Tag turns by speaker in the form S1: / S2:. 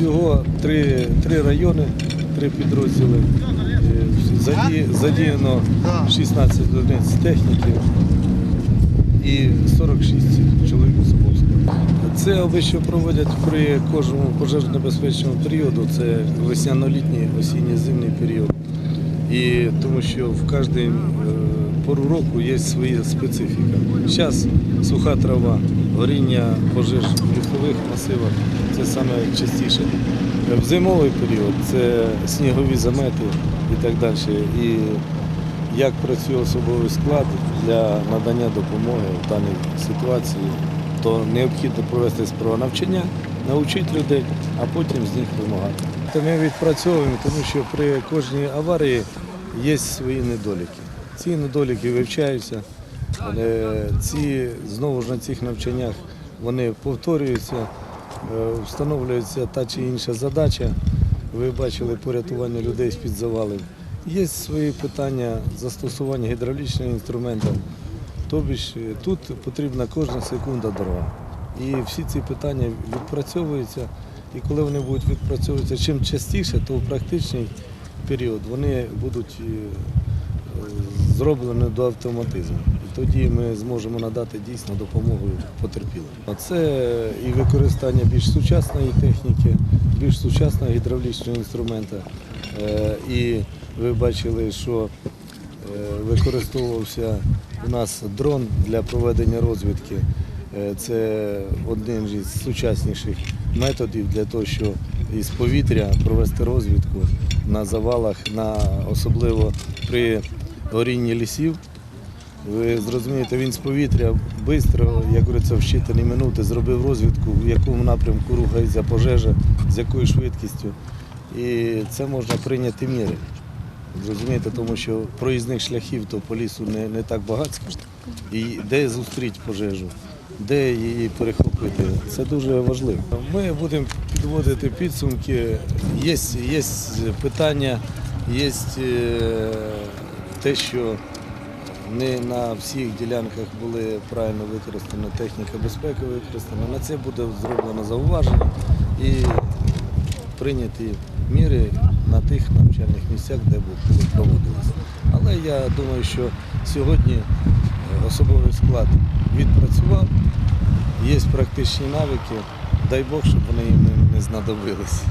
S1: Всього три, три райони, три підрозділи. Е, заді- Задіяно 16 одиниць техніки і 46 чоловік особовського. Це обично проводять при кожному пожежно-небезпечному періоду. Це весняно-літній, осінньо-зимний період. І тому що в кожній е, пору року є своя специфіка. Зараз суха трава, горіння пожеж в лісових масивах це саме частіше. В зимовий період це снігові замети і так далі. І як працює особовий склад для надання допомоги в даній ситуації, то необхідно провести справа навчання, навчити людей, а потім з них вимагати. Та ми відпрацьовуємо, тому що при кожній аварії є свої недоліки. Ці недоліки вивчаються. Ці знову ж на цих навчаннях вони повторюються, е, встановлюється та чи інша задача. Ви бачили порятування людей з-під завалів. Є свої питання застосування гідравлічного інструменту. Тобі ж е, тут потрібна кожна секунда дорога. І всі ці питання відпрацьовуються. І коли вони будуть відпрацьовуватися чим частіше, то в практичний період вони будуть е, зроблені до автоматизму. І тоді ми зможемо надати дійсно допомогу потерпілим. Це і використання більш сучасної техніки, більш сучасного гідравлічного інструменту. Е, І ви бачили, що е, використовувався у нас дрон для проведення розвідки. Це один із сучасніших методів для того, щоб із повітря провести розвідку на завалах, на, особливо при горінні лісів. Ви зрозумієте, він з повітря швидко, як говориться, в щитані минути зробив розвідку, в якому напрямку рухається пожежа, з якою швидкістю. І це можна прийняти міри. Зрозумієте, тому що проїзних шляхів то по лісу не, не так багато. І де зустріти пожежу, де її перехопити, це дуже важливо. Ми будемо підводити підсумки. Є, є питання, є е, те, що не на всіх ділянках були правильно використана техніка безпеки використана. На це буде зроблено зауваження і прийняті міри на тих навчальних місцях, де проводилися. Але я думаю, що сьогодні особовий склад відпрацював, є практичні навики. Дай Бог, щоб вони їм не- знадобились.